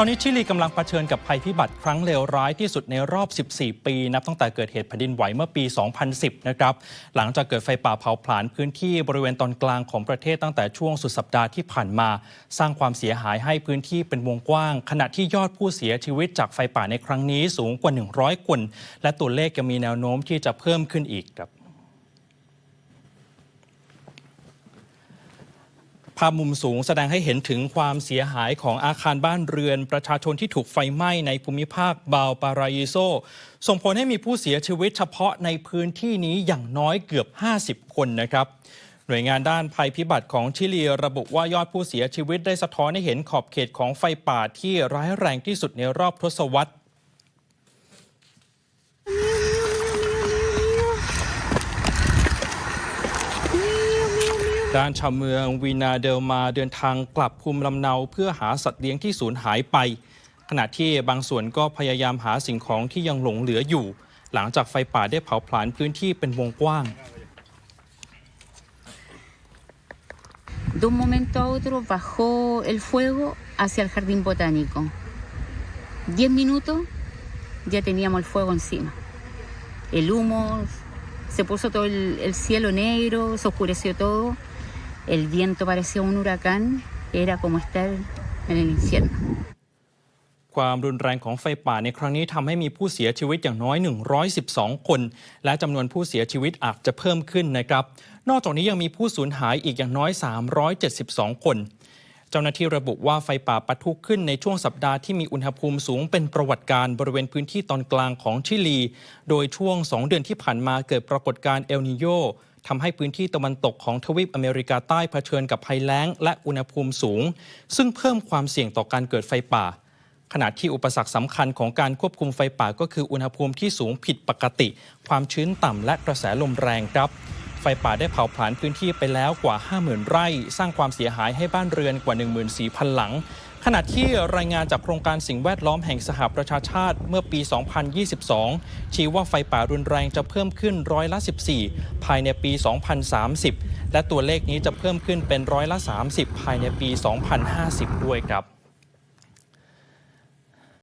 ตอนนี้ชิลีกำลังเผชิญกับภัยพิบัติครั้งเลวร้ายที่สุดในรอบ 14 ปี นับตั้งแต่เกิดเหตุแผ่นดินไหวเมื่อปี 2010 นะครับ หลังจากเกิดไฟป่าเผาผลาญพื้นที่บริเวณตอนกลางของประเทศตั้งแต่ช่วงสุดสัปดาห์ที่ผ่านมา สร้างความเสียหายให้พื้นที่เป็นวงกว้าง ขณะที่ยอดผู้เสียชีวิตจากไฟป่าในครั้งนี้สูงกว่า 100 คน และตัวเลขยังมีแนวโน้มที่จะเพิ่มขึ้นอีกครับ ภาพมุมสูงแสดงให้เห็นถึงความเสียหายของอาคารบ้านเรือน ประชาชนที่ถูกไฟไหม้ในภูมิภาคบาลปาราอิโซ ส่งผลให้มีผู้เสียชีวิตเฉพาะในพื้นที่นี้อย่างน้อยเกือบ 50 คนนะครับหน่วยงานด้านภัยพิบัติของชิลีระบุว่ายอดผู้เสียชีวิตได้สะท้อนให้เห็นขอบเขตของไฟป่าที่ร้ายแรงที่สุดในรอบทศวรรษ ด้านชาวเมืองวีนาเดลมาเดินทางกลับภูมิลำเนาเพื่อหาสัตว์เลี้ยงที่สูญหายไป ขณะที่บางส่วนก็พยายามหาสิ่งของที่ยังหลงเหลืออยู่ หลังจากไฟป่าได้เผาผลาญพื้นที่เป็นวงกว้าง De un momento a otro bajó el fuego hacia el jardín botánico. Diez minutos ya teníamos el fuego encima. El humo, se puso todo el, el cielo negro, se oscureció todo. El viento parecía un huracán, era como estar en el infierno. ความรุนแรงของไฟป่าในครั้งนี้ทำให้มีผู้เสียชีวิตอย่างน้อย 112 คน และจำนวนผู้เสียชีวิตอาจจะเพิ่มขึ้นนะครับ นอกจากนี้ยังมีผู้สูญหายอีกอย่างน้อย 372 คน เจ้าหน้าที่ระบุว่าไฟป่าปะทุขึ้นในช่วงสัปดาห์ที่มีอุณหภูมิสูงเป็นประวัติการณ์บริเวณพื้นที่ตอนกลางของชิลี โดยช่วง 2 เดือนที่ผ่านมาเกิดปรากฏการณ์เอลนิโยทำให้พื้นที่ตะวันตกของทวีปอเมริกาใต้เผชิญกับภัยแล้ง และอุณหภูมิสูง ซึ่งเพิ่มความเสี่ยงต่อการเกิดไฟป่า ขณะที่อุปสรรคสำคัญของการควบคุมไฟป่าก็คืออุณหภูมิที่สูงผิดปกติ ความชื้นต่ำและกระแสลมแรงครับ ไฟป่าได้เผาผลาญพื้นที่ไปแล้วกว่า 50,000 ไร่ สร้างความเสียหายให้บ้านเรือนกว่า 14,000 หลัง ขณะที่รายงานจากโครงการสิ่งแวดล้อมแห่งสหประชาชาติเมื่อปี 2022 ชี้ว่าไฟป่ารุนแรงจะเพิ่มขึ้นร้อยละ 14 ภายในปี 2030 และตัวเลขนี้จะเพิ่มขึ้นเป็นร้อยละ 30 ภายในปี 2050 ด้วยครับ